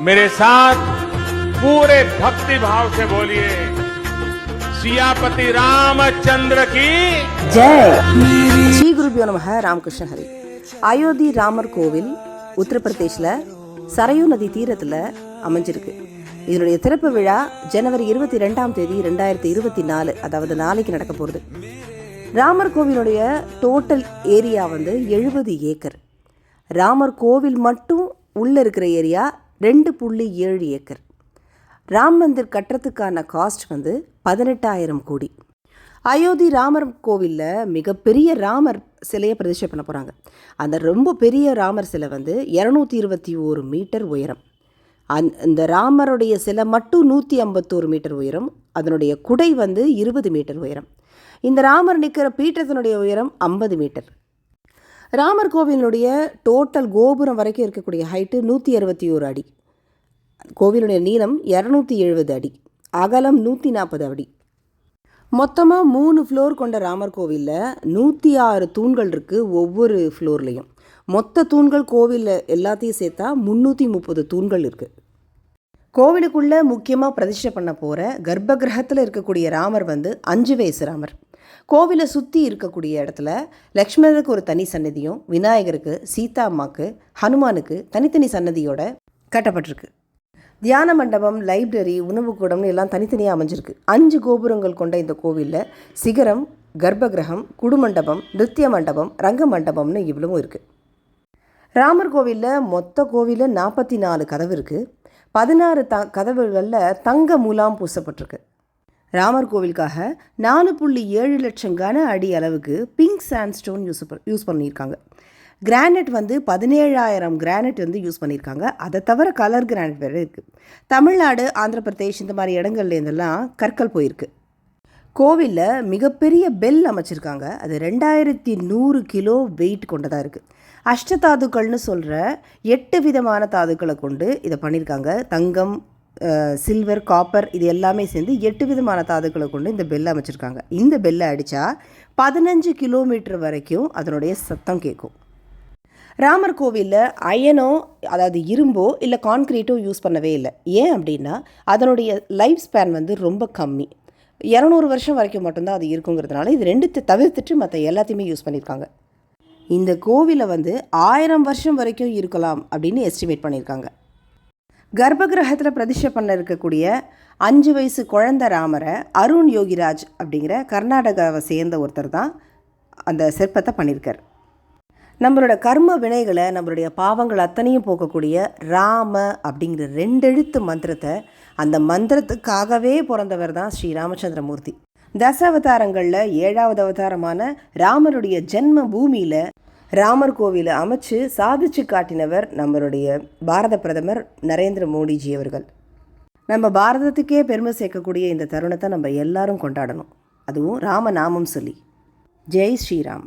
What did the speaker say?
मेरे साथ पूरे भक्ति भाव से बोलिए सियापति रामचंद्र की ஜெய் ஸ்ரீ குருபியோ நமக ராமகிருஷ்ண ஹரி அயோத்தி ராமர் கோவில் உத்தரப்பிரதேஷில் சரையூ நதி தீரத்தில் அமைஞ்சிருக்கு இதனுடைய திறப்பு விழா ஜனவரி இருபத்தி ரெண்டாம் தேதி ரெண்டாயிரத்தி இருபத்தி நாலு அதாவது நாளைக்கு நடக்க போகிறது ராமர் கோவிலுடைய டோட்டல் ஏரியா வந்து எழுபது ஏக்கர் ராமர் கோவில் மட்டும் உள்ளே இருக்கிற ஏரியா ரெண்டு புள்ளி ஏழு ஏக்கர். ராம் மந்திர் கட்டுறதுக்கான காஸ்ட் வந்து பதினெட்டாயிரம் கோடி. அயோத்தி ராமர் கோவிலில் மிகப்பெரிய ராமர் சிலையை பிரதிஷ்டை பண்ண போகிறாங்க அந்த ரொம்ப பெரிய ராமர் சிலை வந்து இரநூத்தி இருபத்தி ஓரு மீட்டர் உயரம். அந் இந்த ராமருடைய சிலை மட்டும் நூற்றி ஐம்பத்தோரு மீட்டர் உயரம். அதனுடைய குடை வந்து இருபது மீட்டர் உயரம். இந்த ராமர் நிற்கிற பீட்டத்தினுடைய உயரம் ஐம்பது மீட்டர். ராமர் கோவிலினுடைய டோட்டல் கோபுரம் வரைக்கும் இருக்கக்கூடிய ஹைட்டு நூற்றி அறுபத்தி ஓரு அடி. கோவிலுடைய நீளம் இரநூத்தி எழுபது அடி. அகலம் நூற்றி நாற்பது அடி. மொத்தமாக மூணு ஃப்ளோர் கொண்ட ராமர் கோவிலில் நூற்றி ஆறு தூண்கள் இருக்குது ஒவ்வொரு ஃப்ளோர்லேயும் மொத்த தூண்கள் கோவிலில் எல்லாத்தையும் சேர்த்தா முந்நூற்றி முப்பது தூண்கள் இருக்குது கோவிலுக்குள்ளே முக்கியமாக பிரதிஷ்டை பண்ண போகிற கர்ப்ப கிரகத்தில் இருக்கக்கூடிய ராமர் வந்து அஞ்சு வயசு ராமர். கோவிலை சுற்றி இருக்கக்கூடிய இடத்துல லக்ஷ்மணருக்கு ஒரு தனி சன்னதியும் விநாயகருக்கு சீதா அம்மாவுக்கு ஹனுமானுக்கு தனித்தனி சன்னதியோட கட்டப்பட்டிருக்கு. தியான மண்டபம் லைப்ரரி உணவுக்கூடம்னு எல்லாம் தனித்தனியாக அமைஞ்சிருக்கு. அஞ்சு கோபுரங்கள் கொண்ட இந்த கோவிலில் சிகரம் கர்ப்பகிரகம் குடுமண்டபம் நிருத்திய மண்டபம் ரங்க மண்டபம்னு இவ்வளவும் இருக்குது ராமர் கோவிலில் மொத்த கோவிலில் நாற்பத்தி நாலு கதவு இருக்குது பதினாறு த கதவுகளில் தங்க மூலாம் பூசப்பட்டிருக்கு. ராமர் கோவிலுக்காக நாலு புள்ளி ஏழு லட்சம் கன அடி அளவுக்கு பிங்க் சாண்ட்ஸ்டோன் யூஸ் ப- யூஸ் பண்ணியிருக்காங்க. கிரானைட் வந்து பதினேழாயிரம் கிரானைட் வந்து யூஸ் பண்ணியிருக்காங்க. அதை தவிர கலர் கிரானைட் வேறு இருக்குது தமிழ்நாடு ஆந்திர பிரதேஷ் இந்த மாதிரி இடங்கள்லேருந்தெல்லாம் கற்கள் போயிருக்கு. கோவிலில் மிகப்பெரிய பெல் அமைச்சிருக்காங்க. அது ரெண்டாயிரத்தி நூறு கிலோ வெயிட் கொண்டதாக இருக்குது அஷ்டதாதுக்கள்னு சொல்கிற எட்டு விதமான தாதுக்களை கொண்டு இதை பண்ணியிருக்காங்க. தங்கம் சில்வர் காப்பர் இது எல்லாமே சேர்ந்து எட்டு விதமான தாதுக்களை கொண்டு இந்த பெல்லை அமைச்சிருக்காங்க. இந்த பெல்லை அடித்தா பதினஞ்சு கிலோமீட்டர் வரைக்கும் அதனுடைய சத்தம் கேட்கும். ராமர் கோவிலில் அயனோ அதாவது இரும்போ இல்லை கான்க்ரீட்டோ யூஸ் பண்ணவே இல்லை. ஏன் அப்படின்னா அதனுடைய லைஃப் ஸ்பேன் வந்து ரொம்ப கம்மி. இரநூறு வருஷம் வரைக்கும் மட்டும்தான் அது இருக்குங்கிறதுனால இது ரெண்டு தவிர்த்துட்டு மற்ற எல்லாத்தையுமே யூஸ் பண்ணியிருக்காங்க இந்த கோவிலை வந்து ஆயிரம் வருஷம் வரைக்கும் இருக்கலாம் அப்படின்னு எஸ்டிமேட் பண்ணியிருக்காங்க கர்ப்ப கிரகத்தில் பிரதிஷ்டை பண்ண இருக்கக்கூடிய அஞ்சு வயசு குழந்தை ராமரை அருண் யோகிராஜ் அப்படிங்கிற கர்நாடகாவை சேர்ந்த ஒருத்தர் தான் அந்த சிற்பத்தை பண்ணியிருக்கார். நம்மளோட கர்ம வினைகளை நம்மளுடைய பாவங்கள் அத்தனையும் போக்கக்கூடிய ராம அப்படிங்கிற ரெண்டெழுத்து மந்திரத்தை அந்த மந்திரத்துக்காகவே பிறந்தவர் தான் ஸ்ரீ ராமச்சந்திரமூர்த்தி. தச ஏழாவது அவதாரமான ராமருடைய ஜென்ம பூமியில் ராமர் கோவிலை அமைச்சு சாதிச்சு காட்டினவர் நம்மளுடைய பாரத பிரதமர் நரேந்திர மோடிஜி அவர்கள். நம்ம பாரதத்துக்கே பெருமை சேர்க்கக்கூடிய இந்த தருணத்தை நம்ம எல்லாரும் கொண்டாடணும். அதுவும் ராமநாமம் சொல்லி. ஜெய் ஸ்ரீராம்.